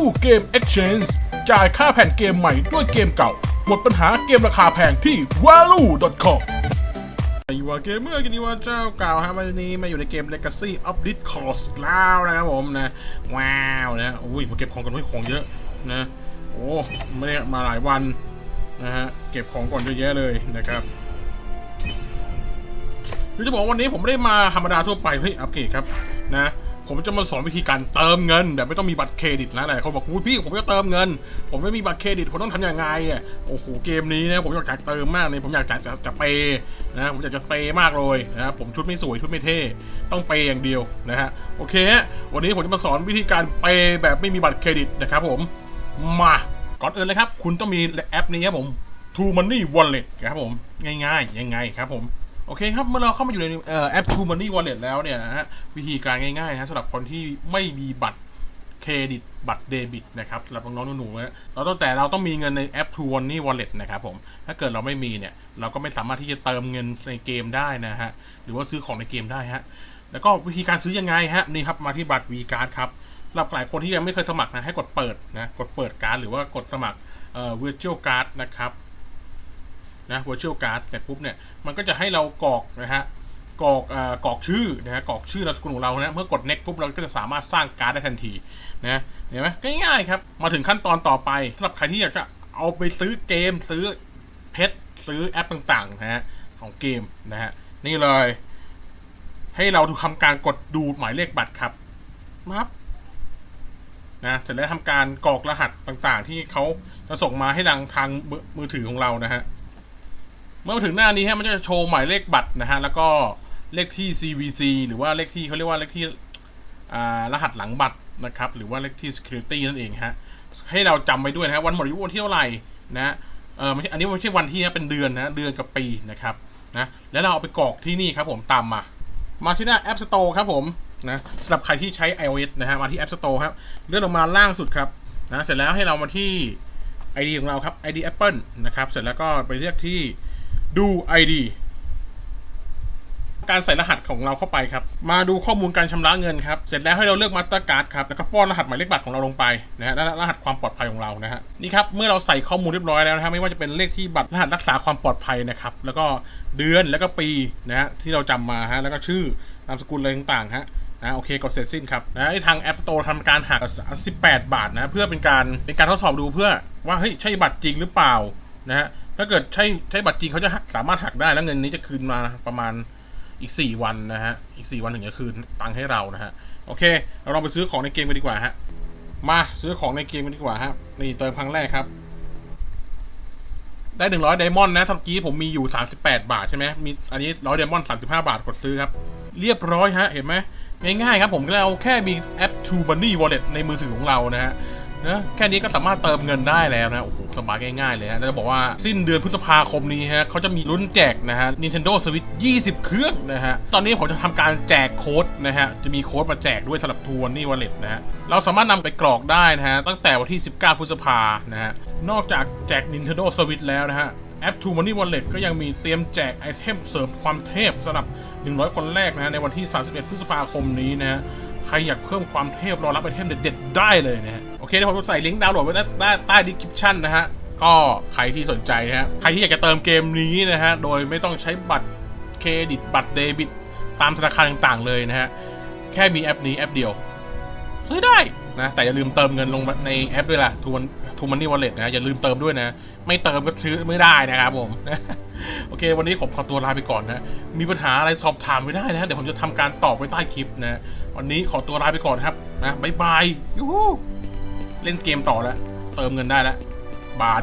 Value Game Exchange จ่ายค่าแผ่นเกมใหม่ด้วยเกมเก่า หมดปัญหาเกมราคาแพงที่ value.com อีวาเกมเมอร์กันอีวาเจ้าเก่าฮะวันนี้มาอยู่ในเกม Legacy of Discourse แล้วนะครับผมนะ ว้าวนะอุ้ยมาเก็บของกันไว้ของเยอะนะโอ้ไม่ได้มาหลายวันนะฮะเก็บของก่อนเยอะแยะเลยนะครับคือจะบอกวันนี้ผมไม่ได้มาธรรมดาทั่วไปเฮ้ยอัปเกรดครับนะ ผมจะมาสอนวิธีการเติมเงินแบบไม่ต้องมีบัตรเครดิตแล้วแหละเขาบอกพี่ผมจะเติมเงิน ผมไม่มีบัตรเครดิตผมต้องทำยังไงอะโอ้โหเกมนี้นะผมอยากจะเติมมากเลยผมอยากจะจะจะเปย์นะผมอยากจะเปย์มากเลยนะผมชุดไม่สวยชุดไม่เท่ต้องเปย์อย่างเดียวนะฮะโอเควันนี้ผมจะมาสอนวิธีการเปย์แบบไม่มีบัตรเครดิตนะครับผมมาก่อนอื่นเลยครับ คุณต้องมีแอปนี้ครับผม True Money Wallet ครับผม ง่ายๆ ยังไงครับผม โอเคครับเมื่อเราเข้ามาอยู่ในแอป True Money Wallet แล้วเนี่ยนะฮะวิธีการง่ายๆนะสำหรับคนที่ไม่มีบัตรเครดิตบัตรเดบิตนะครับสำหรับน้องๆหนูๆนะเราต้องแต่เราต้องมีเงินในแอป True Money Wallet นะครับผมถ้าเกิดเราไม่มีเนี่ย เราก็ไม่สามารถที่จะเติมเงินในเกมได้นะฮะหรือว่าซื้อของในเกมได้ฮะแล้วก็วิธีการซื้อยังไงฮะนี่ครับมาที่บัตร V Card ครับสำหรับหลายคนที่ยังไม่เคยสมัครนะให้กดเปิดนะกดเปิดการ์ดหรือว่ากดสมัครเอ่อ Virtual Card นะครับ นะ virtual card เสร็จปุ๊บเนี่ยมันก็จะให้เรากรอกนะฮะกรอกเอ่อกรอกชื่อนะฮะกรอกชื่อนามสกุลของเรานะเมื่อกด next ปุ๊บเราก็จะสามารถสร้างการ์ดได้ทันทีนะเห็นไหมง่ายๆครับมาถึงขั้นตอนต่อไปสำหรับใครที่อยากจะเอาไปซื้อเกมซื้อเพชรซื้อแอปต่างๆนะฮะของเกมนะฮะนี่เลย ให้เราทำการกดดูหมายเลขบัตรครับมับนะเสร็จแล้วทำการกรอกรหัสต่างๆ ที่เขาจะส่งมาให้ทางทางมือถือของเรานะฮะ เมื่อมาถึงหน้านี้ฮะมันจะโชว์หมายเลขบัตรนะฮะแล้วก็เลขที่ CVC หรือว่าเลขที่เขาเรียกว่าเลขที่รหัสหลังบัตรนะครับ หรือว่าเลขที่ security นั่นเองฮะให้เราจำไปด้วยนะฮะวันหมดอายุวันที่เท่าไหร่นะฮะเออไม่ใช่อันนี้ไม่ใช่วันที่นะเป็นเดือนนะเดือนกับปีนะครับนะแล้วเราเอาไปกรอกที่นี่ครับผมตามมา มาที่หน้า App Store ครับผมนะสำหรับใครที่ใช้ iOS นะฮะมาที่ App Store ครับเลื่อนลงมาล่างสุดครับนะเสร็จแล้วให้เรามาที่ ID ของเราครับ ID Apple นะครับเสร็จแล้วก็ไปเลือกที่ ดู ID การใส่รหัสของเราเข้าไปครับ มาดูข้อมูลการชำระเงินครับ เสร็จแล้วให้เราเลือกมาสเตอร์การ์ดครับ แล้วก็ป้อนรหัสหมายเลขบัตรของเราลงไปนะฮะ และรหัสความปลอดภัยของเรานะฮะ นี่ครับ เมื่อเราใส่ข้อมูลเรียบร้อยแล้วนะฮะ ไม่ว่าจะเป็นเลขที่บัตรรหัสรักษาความปลอดภัยนะครับ แล้วก็เดือน แล้วก็ปีนะฮะ ที่เราจำมาฮะ แล้วก็ชื่อนามสกุลอะไรต่างๆฮะนะโอเคกดเสร็จสิ้นครับนะทาง App Store ทำการหัก 18 บาทนะเพื่อเป็นการเป็นการทดสอบดูเพื่อว่าเฮ้ยใช่บัตรจริงหรือเปล่านะฮะ ถ้าเกิดใช่ใช่บัตรจริงเขาจะสามารถหักได้แล้วเงินนี้จะคืนมาประมาณอีก 4 วันนะฮะ อีก 4 วันถึงจะคืนตังค์ให้เรานะฮะ โอเค เราลองไปซื้อของในเกมกันดีกว่าฮะ มาซื้อของในเกมกันดีกว่าฮะ นี่เติมครั้งแรกครับ ได้ 100ไดมอนด์นะตะกี้ผมมีอยู่ 38 บาทใช่ไหมมี อันนี้100ไดมอนด์35 บาทกดซื้อครับ เรียบร้อยฮะ เห็นไหมง่ายๆครับผมเราแค่มีแอป True Money Wallet ในมือถือของเรานะฮะ นะแค่นี้ก็สามารถเติมเงินได้แล้วนะ โอ้โห สบายง่ายๆเลยฮะจะบอกว่าสิ้นเดือนพฤษภาคมนี้ฮะเขาจะมีลุ้นแจกนะฮะ Nintendo Switch 20 เครื่องนะฮะ ตอนนี้ผมจะทำการแจกโค้ดนะฮะ จะมีโค้ดมาแจกด้วยสำหรับ True Money Wallet นะฮะ เราสามารถนำไปกรอกได้นะฮะ ตั้งแต่วันที่ 19 พฤษภานะฮะ นอกจากแจก Nintendo Switch แล้วนะฮะแอป True Money Wallet ก็ยังมีเตรียมแจกไอเทมเสริมความเทพสำหรับ 100 คนแรกนะฮะในวันที่ 31 พฤษภาคมนี้นะฮะใครอยากเพิ่มความเทพรอรับไอเทมเด็ดๆได้เลยนะฮะ โอเคเดี๋ยวผมใส่ลิงก์ดาวน์โหลดไว้ใต้ใต้ใต้ดีคริปชั่นนะฮะ ก็ใครที่สนใจนะฮะ ใครที่อยากจะเติมเกมนี้นะฮะ โดยไม่ต้องใช้บัตรเครดิตบัตรเดบิต ตามธนาคารต่างๆ เลยนะฮะ แค่มีแอปนี้แอปเดียว ซื้อได้นะ แต่อย่าลืมเติมเงินลงในแอปด้วยล่ะทูมันทูมันนี่วอลเล็ตนะ อย่าลืมเติมด้วยนะ ไม่เติมก็ซื้อไม่ได้นะครับผม โอเค วันนี้ผมขอตัวลาไปก่อนนะ มีปัญหาอะไรสอบถามไม่ได้นะ เดี๋ยวผมจะทำการตอบไว้ใต้คลิปนะ วันนี้ขอตัวลาไปก่อนครับนะ บ๊ายบายยูฮู เล่นเกมต่อแล้ว เติมเงินได้แล้ว บาน